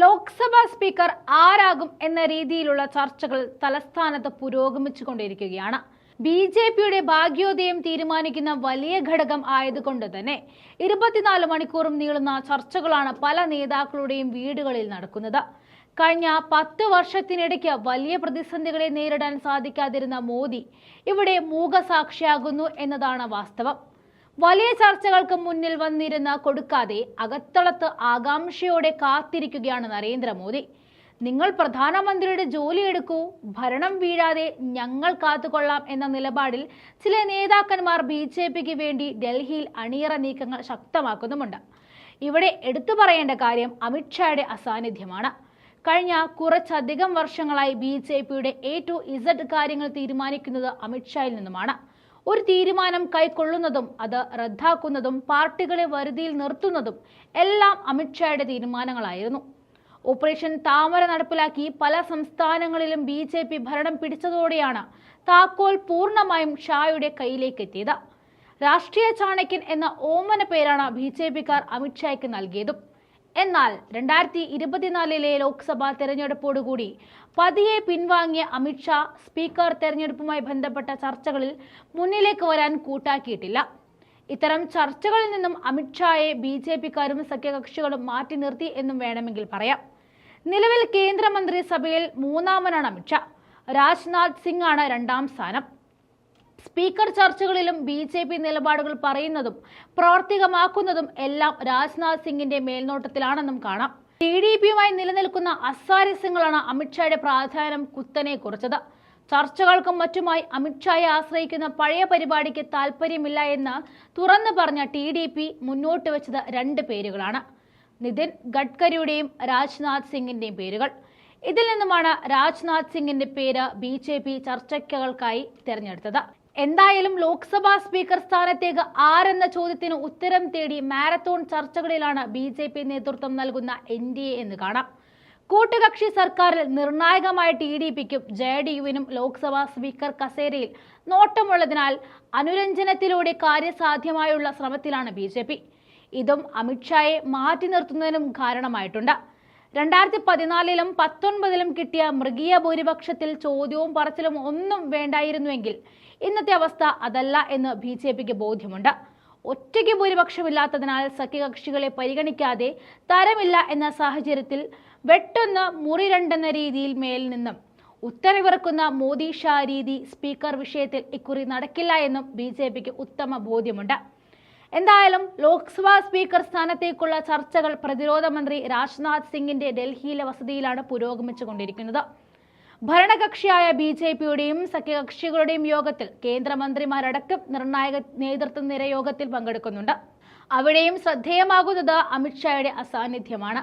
Lok Sabha speaker ആരാകും എന്ന രീതിയിലുള്ള ചർച്ചകൾ തലസ്ഥാനത്ത് പുരോഗമിച്ചുകൊണ്ടിരിക്കുകയാണ്. ബി ജെ പിയുടെ ഭാഗ്യോദയം തീരുമാനിക്കുന്ന വലിയ ഘടകം ആയതുകൊണ്ട് തന്നെ ഇരുപത്തിനാല് മണിക്കൂറും നീളുന്ന ചർച്ചകളാണ് പല നേതാക്കളുടെയും വീടുകളിൽ നടക്കുന്നത്. കഴിഞ്ഞ പത്ത് വർഷത്തിനിടയ്ക്ക് വലിയ പ്രതിസന്ധികളെ നേരിടാൻ സാധിക്കാതിരുന്ന മോദി ഇവിടെ മൂകസാക്ഷിയാകുന്നു എന്നതാണ് വാസ്തവം. വലിയ ചർച്ചകൾക്ക് മുന്നിൽ വന്നിരുന്ന കൊടുക്കാതെ അകത്തളത്ത് ആകാംക്ഷയോടെ കാത്തിരിക്കുകയാണ് നരേന്ദ്രമോദി. നിങ്ങൾ പ്രധാനമന്ത്രിയുടെ ജോലി എടുക്കൂ ഭരണം വീഴാതെ ഞങ്ങൾ കാത്തുകൊള്ളാം എന്ന നിലപാടിൽ ചില നേതാക്കന്മാർ ബി ജെ പിക്ക് വേണ്ടി ഡൽഹിയിൽ അണിയറ നീക്കങ്ങൾ ശക്തമാക്കുന്നുമുണ്ട്. ഇവിടെ എടുത്തു പറയേണ്ട കാര്യം അമിത്ഷായുടെ അസാന്നിധ്യമാണ്. കഴിഞ്ഞ കുറച്ചധികം വർഷങ്ങളായി ബി ജെ പിയുടെ എ ടു ഇസഡ് കാര്യങ്ങൾ തീരുമാനിക്കുന്നത് അമിത്ഷായിൽ നിന്നുമാണ്. ഒരു തീരുമാനം കൈക്കൊള്ളുന്നതും അത് റദ്ദാക്കുന്നതും പാർട്ടികളെ വരുതിയിൽ നിർത്തുന്നതും എല്ലാം അമിത്ഷായുടെ തീരുമാനങ്ങളായിരുന്നു. ഓപ്പറേഷൻ താമര നടപ്പിലാക്കി പല സംസ്ഥാനങ്ങളിലും ബി ജെ പി ഭരണം പിടിച്ചതോടെയാണ് താക്കോൽ പൂർണമായും ഷായുടെ കയ്യിലേക്ക് എത്തിയത് രാഷ്ട്രീയ ചാണക്യൻ എന്ന ഓമന പേരാണ് ബി ജെ പിക്കാർ അമിത്ഷായ്ക്ക് നൽകിയതും. എന്നാൽ രണ്ടായിരത്തി ഇരുപത്തിനാലിലെ ലോക്സഭാ തെരഞ്ഞെടുപ്പോടുകൂടി പതിയെ പിൻവാങ്ങിയ അമിത്ഷാ സ്പീക്കർ തെരഞ്ഞെടുപ്പുമായി ബന്ധപ്പെട്ട ചർച്ചകളിൽ മുന്നിലേക്ക് വരാൻ കൂട്ടാക്കിയിട്ടില്ല. ഇത്തരം ചർച്ചകളിൽ നിന്നും അമിത്ഷായെ ബി ജെ പിക്കാരും സഖ്യകക്ഷികളും മാറ്റി നിർത്തി എന്നും വേണമെങ്കിൽ പറയാം. നിലവിൽ കേന്ദ്രമന്ത്രിസഭയിൽ മൂന്നാമനാണ് അമിത്ഷാ രാജ്നാഥ് സിംഗ് ആണ് രണ്ടാം സ്ഥാനം. സ്പീക്കർ ചർച്ചകളിലും ബി ജെ പി നിലപാടുകൾ പറയുന്നതും പ്രാവർത്തികമാക്കുന്നതും എല്ലാം രാജ്നാഥ് സിംഗിന്റെ മേൽനോട്ടത്തിലാണെന്നും കാണാം. ടി ഡി പിയുമായി നിലനിൽക്കുന്ന അസാരസ്യങ്ങളാണ് അമിത്ഷായുടെ പ്രാധാന്യം കുത്തനെ കുറച്ചത്. ചർച്ചകൾക്കും മറ്റുമായി അമിത്ഷായെ ആശ്രയിക്കുന്ന പഴയ പരിപാടിക്ക് താല്പര്യമില്ല എന്ന് തുറന്നു പറഞ്ഞ ടി ഡി പി മുന്നോട്ട് വെച്ചത് രണ്ട് പേരുകളാണ്. നിതിൻ ഗഡ്കരിയുടെയും രാജ്നാഥ് സിംഗിന്റെയും പേരുകൾ. ഇതിൽ നിന്നുമാണ് രാജ്നാഥ് സിംഗിന്റെ പേര് ബി ജെ പി ചർച്ചകൾക്കായി തിരഞ്ഞെടുത്തത്. എന്തായാലും ലോക്സഭാ സ്പീക്കർ സ്ഥാനത്തേക്ക് ആരെന്ന ചോദ്യത്തിന് ഉത്തരം തേടി മാരത്തോൺ ചർച്ചകളിലാണ് ബി ജെ പി നേതൃത്വം നൽകുന്ന എൻ ഡി എ എന്ന് കാണാം. കൂട്ടുകക്ഷി സർക്കാരിൽ നിർണായകമായ ടി ഡി പിക്കും ജെ ഡി യുവിനും ലോക്സഭാ സ്പീക്കർ കസേരയിൽ നോട്ടമുള്ളതിനാൽ അനുരഞ്ജനത്തിലൂടെ കാര്യസാധ്യമായുള്ള ശ്രമത്തിലാണ് ബി ജെ പി. ഇതും അമിത്ഷായെ മാറ്റി നിർത്തുന്നതിനും കാരണമായിട്ടുണ്ട്. രണ്ടായിരത്തി പതിനാലിലും പത്തൊൻപതിലും കിട്ടിയ മൃഗീയ ഭൂരിപക്ഷത്തിൽ ചോദ്യവും പറച്ചിലും ഒന്നും വേണ്ടായിരുന്നുവെങ്കിൽ ഇന്നത്തെ അവസ്ഥ അതല്ല എന്ന് ബി ജെ പിക്ക് ബോധ്യമുണ്ട്. ഒറ്റയ്ക്ക് ഭൂരിപക്ഷമില്ലാത്തതിനാൽ സഖ്യകക്ഷികളെ പരിഗണിക്കാതെ തരമില്ല എന്ന സാഹചര്യത്തിൽ വെട്ടൊന്ന് മുറി രണ്ടെന്ന രീതിയിൽ മേൽ നിന്നും ഉത്തരവിറക്കുന്ന മോദി ഷാ രീതി സ്പീക്കർ വിഷയത്തിൽ ഇക്കുറി നടക്കില്ല എന്നും ബി ഉത്തമ ബോധ്യമുണ്ട്. എന്തായാലും ലോക്സഭാ സ്പീക്കർ സ്ഥാനത്തേക്കുള്ള ചർച്ചകൾ പ്രതിരോധ മന്ത്രി രാജ്നാഥ് സിംഗിന്റെ ഡൽഹിയിലെ വസതിയിലാണ് പുരോഗമിച്ചുകൊണ്ടിരിക്കുന്നത്. ഭരണകക്ഷിയായ ബി ജെ പിയുടെയും സഖ്യകക്ഷികളുടെയും യോഗത്തിൽ കേന്ദ്രമന്ത്രിമാരടക്കം നിർണായക നേതൃത്വ നിര യോഗത്തിൽ പങ്കെടുക്കുന്നുണ്ട്. അവിടെയും ശ്രദ്ധേയമാകുന്നത് അമിത്ഷായുടെ അസാന്നിധ്യമാണ്.